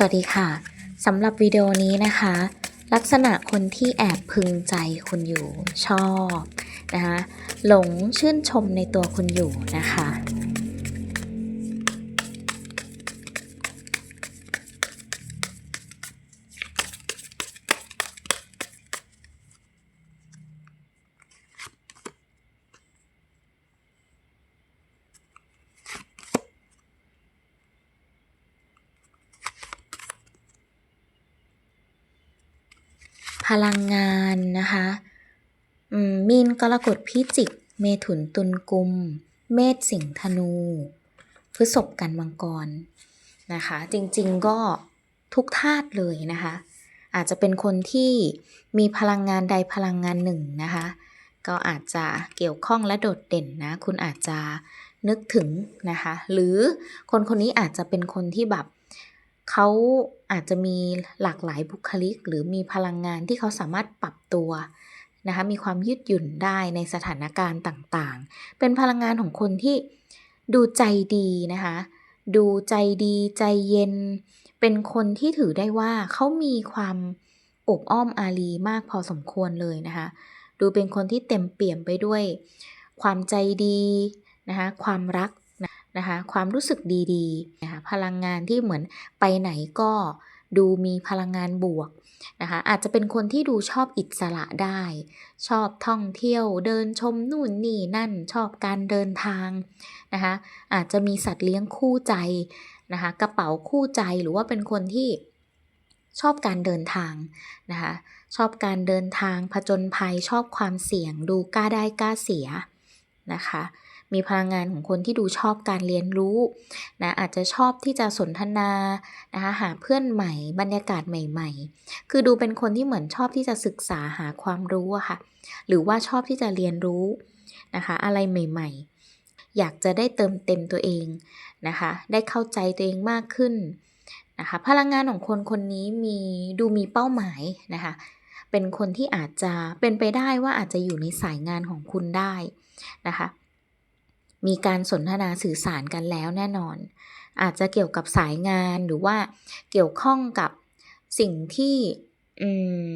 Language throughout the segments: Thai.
สวัสดีค่ะสำหรับวิดีโอนี้นะคะ ลักษณะคนที่แอบพึงใจคุณอยู่ชอบนะคะหลงชื่นชมในตัวคุณอยู่นะคะ พลังงานนะคะมีนกรกฎพิจิก เมถุนตุลกุม เมษสิงธนู พฤษภกันมังกรนะคะ จริงๆก็ทุกธาตุเลยนะคะ อาจจะเป็นคนที่มีพลังงานใดพลังงานหนึ่งนะคะ ก็อาจจะเกี่ยวข้องและโดดเด่นนะ คุณอาจจะนึกถึงนะคะ หรือคนคนนี้อาจจะเป็นคนที่แบบ เขาอาจจะมีหลากหลายบุคลิก หรือมีพลังงานที่เขาสามารถปรับตัวนะคะมีความยืดหยุ่นได้ในสถานการณ์ต่างๆ เป็นพลังงานของคนที่ดูใจดีนะคะดูใจดีใจเย็น เป็นคนที่ถือได้ว่าเขามีความอบอ้อมอารีมากพอสมควรเลยนะคะ ดูเป็นคนที่เต็มเปี่ยมไปด้วย ความใจดีนะคะความรัก นะนะคะ ความรู้สึกดีๆนะคะพลังงานที่เหมือนไปไหนก็ดูมีพลังงานบวกนะคะอาจจะเป็นคนที่ดูชอบอิสระได้ ชอบท่องเที่ยวเดินชมนู่นนี่นั่นชอบการเดินทางนะคะอาจจะมีสัตว์เลี้ยงคู่ใจนะคะกระเป๋าคู่ใจหรือว่าเป็นคนที่ชอบการเดินทางนะคะชอบการเดินทางผจญภัยชอบความเสี่ยงดูกล้าได้กล้าเสียนะคะ มีพลังงานของคนที่ดูชอบการเรียนรู้นะอาจจะชอบที่จะสนทนานะคะหาเพื่อนใหม่ บรรยากาศใหม่ ๆ คือดูเป็นคนที่เหมือนชอบที่จะศึกษาหาความรู้อะค่ะ หรือว่าชอบที่จะเรียนรู้นะคะ อะไรใหม่ ๆ อยากจะได้เติมเต็มตัวเองนะคะ ได้เข้าใจตัวเองมากขึ้นนะคะพลังงานของคนคนนี้มีดูมีเป้าหมายนะคะเป็นคนที่อาจจะเป็นไปได้ว่าอาจจะอยู่ในสายงานของคุณได้นะคะ มีการสนทนาสื่อสารกันแล้วแน่นอน อาจจะเกี่ยวกับสายงานหรือว่าเกี่ยวข้องกับสิ่งที่อืม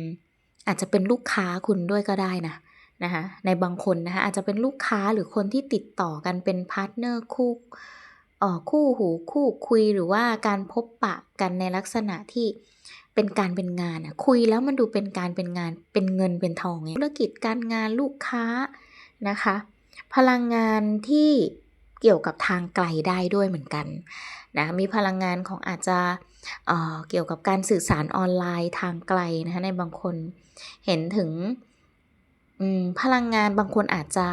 อาจจะเป็นลูกค้าคุณด้วยก็ได้นะนะคะในบางคนนะคะอาจจะเป็นลูกค้าหรือคนที่ติดต่อกันเป็นพาร์ทเนอร์คู่อ่อคู่หูคู่คุยหรือว่าการพบปะกันในลักษณะที่เป็นการเป็นงานอะคุยแล้วมันดูเป็นการเป็นงานเป็นเงินเป็นทองไงธุรกิจการงานลูกค้านะคะ พลังงานที่เกี่ยวกับทางไกลได้ด้วยเหมือนกันนะมีพลังงานของอาจจะเเกี่ยวกับการสื่อสารออนไลน์ทางไกลนะคะในบางคนเห็นถึงพลังงานบางคนอาจจะ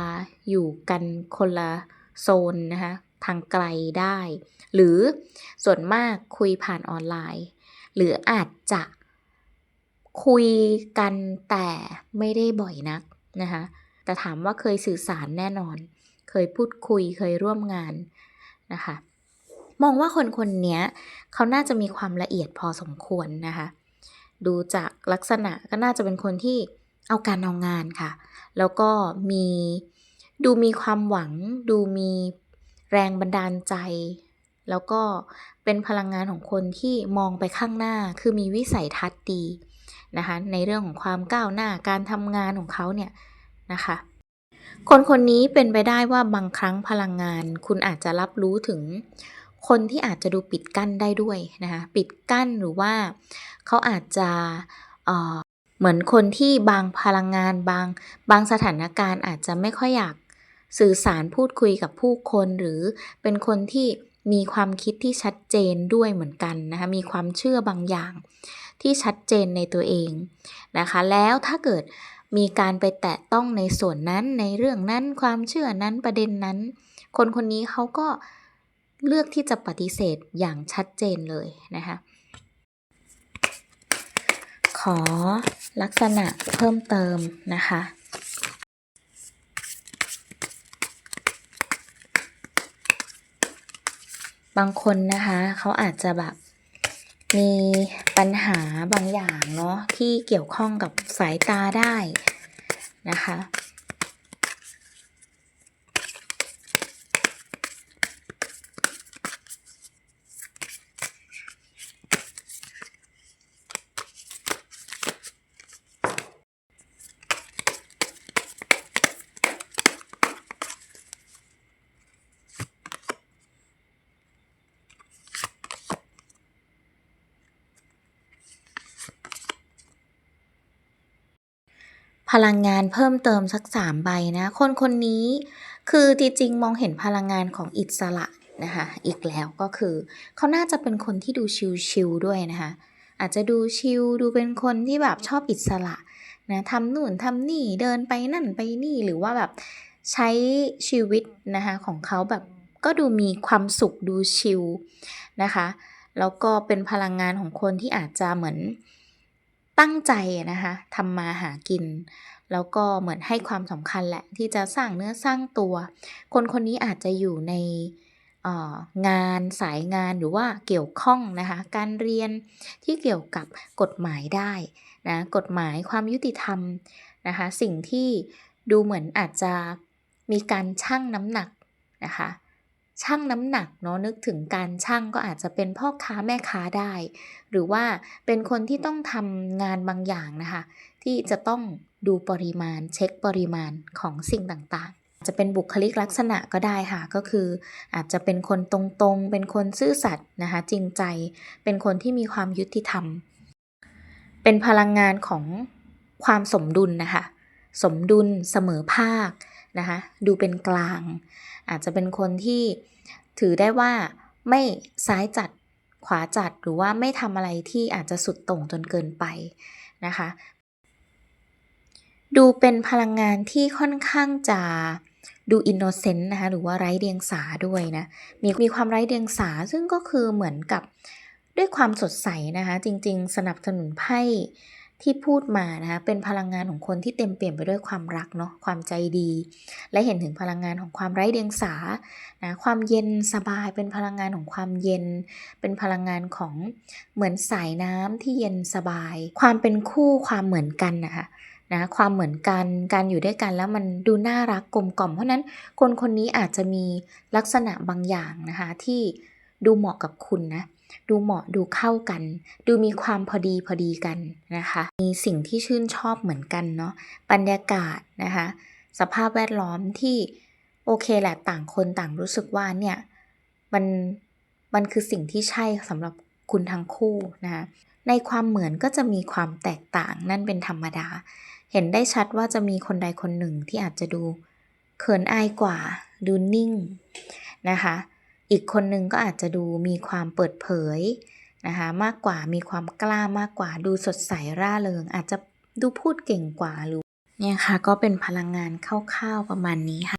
อยู่กันคนละโซนนะคะทางไกลได้ หรือส่วนมากคุยผ่านออนไลน์ หรืออาจจะคุยกันแต่ไม่ได้บ่อยนักนะคะ แต่ถามว่าเคยสื่อสารแน่นอน เคยพูดคุยเคยร่วมงานนะคะ มองว่าคนคนนี้เขาน่าจะมีความละเอียดพอสมควรนะคะ ดูจากลักษณะก็น่าจะเป็นคนที่เอาการเอางานค่ะ แล้วก็มีดูมีความหวัง ดูมีแรงบันดาลใจ แล้วก็เป็นพลังงานของคนที่มองไปข้างหน้า คือมีวิสัยทัศน์ดีนะคะ ในเรื่องของความก้าวหน้าการทำงานของเขาเนี่ย นะคะ คนคนนี้เป็นไปได้ว่าบางครั้งพลังงาน คุณอาจจะรับรู้ถึงคนที่อาจจะดูปิดกั้นได้ด้วยนะคะปิดกั้นหรือว่าเขาอาจจะเเหมือนคนที่บางพลังงานบางบางสถานการณ์อาจจะไม่ค่อยอยากสื่อสารพูดคุยกับผู้คนหรือเป็นคนที่มีความคิดที่ชัดเจนด้วยเหมือนกันนะคะมีความเชื่อบางอย่างที่ชัดเจนในตัวเองนะคะ แล้วถ้าเกิด มีการไปแตะต้องในส่วนนั้นในเรื่องนั้นความเชื่อนั้นประเด็นนั้น คนคนนี้เขาก็เลือกที่จะปฏิเสธอย่างชัดเจนเลยนะคะขอลักษณะเพิ่มเติมนะคะบางคนนะคะเขาอาจจะแบบ มีปัญหาบางอย่างเนาะที่เกี่ยวข้องกับสายตาได้นะคะ พลังงานเพิ่มเติมสัก3ใบนะ คนคนนี้คือจริงๆมองเห็นพลังงานของอิสระนะคะอีกแล้วก็คือ เขาน่าจะเป็นคนที่ดูชิลๆด้วยนะคะอาจจะดูชิลดูเป็นคนที่แบบชอบอิสระนะทำนู่นทำนี่เดินไปนั่นไปนี่หรือว่าแบบใช้ชีวิตนะคะของเขาแบบก็ดูมีความสุขดูชิลนะคะ แล้วก็เป็นพลังงานของคนที่อาจจะเหมือน ตั้งใจนะคะทำมาหากิน แล้วก็เหมือนให้ความสำคัญแหละ ที่จะสร้างเนื้อสร้างตัว คนคนนี้อาจจะอยู่ในงานสายงานหรือว่าเกี่ยวข้องนะคะ การเรียนที่เกี่ยวกับกฎหมายได้นะกฎหมายความยุติธรรมนะคะ สิ่งที่ดูเหมือนอาจจะมีการชั่งน้ำหนักนะคะ ชั่งน้ำหนักเนาะนึกถึงการชั่งก็อาจจะเป็นพ่อค้าแม่ค้าได้ หรือว่าเป็นคนที่ต้องทำงานบางอย่างนะคะ ที่จะต้องดูปริมาณเช็คปริมาณของสิ่งต่างๆ จะเป็นบุคลิกลักษณะก็ได้ค่ะ ก็คืออาจจะเป็นคนตรงๆ เป็นคนซื่อสัตย์นะคะจริงใจ เป็นคนที่มีความยุติธรรม เป็นพลังงานของความสมดุลนะคะ สมดุลเสมอภาค นะคะดูเป็นกลาง อาจจะเป็นคนที่ถือได้ว่าไม่ซ้ายจัดขวาจัดหรือว่าไม่ทำอะไรที่อาจจะสุดโต่งจนเกินไปนะคะ ดูเป็นพลังงานที่ค่อนข้างจะดูอินโนเซนต์นะคะหรือว่าไร้เดียงสาด้วยนะมีมีความไร้เดียงสาซึ่งก็คือเหมือนกับด้วยความสดใสนะคะ จริง ๆ สนับสนุนไพ่ ที่พูดมานะคะเป็นพลังงานของคนที่เต็มเปี่ยมไปด้วยความรักเนาะความใจดี และเห็นถึงพลังงานของความไร้เดียงสานะความเย็นสบายเป็นพลังงานของความเย็น เป็นพลังงานของเหมือนสายน้ำที่เย็นสบาย ความเป็นคู่ความเหมือนกันนะคะนะความเหมือนกันการอยู่ด้วยกันแล้วมันดูน่ารักกลมกล่อม เพราะนั้นคนคนนี้อาจจะมีลักษณะบางอย่างนะคะที่ดูเหมาะกับคุณนะ ดูเหมาะดูเข้ากัน ดูมีความพอดีพอดีกันนะคะ มีสิ่งที่ชื่นชอบเหมือนกันเนาะบรรยากาศนะคะ สภาพแวดล้อมที่โอเคแหละต่างคนต่างรู้สึกว่าเนี่ยมันมันคือสิ่งที่ใช่สำหรับคุณทั้งคู่นะคะในความเหมือนก็จะมีความแตกต่างนั่นเป็นธรรมดา เห็นได้ชัดว่าจะมีคนใดคนหนึ่งที่อาจจะดูเขินอายกว่า ดูนิ่งนะคะ อีกคนนึงก็อาจจะดูมีความเปิดเผยนะคะมากกว่ามีความกล้ามากกว่าดูสดใสร่าเริง อาจจะดูพูดเก่งกว่าหรือเนี่ยค่ะก็เป็นพลังงานคร่าวๆประมาณนี้ค่ะ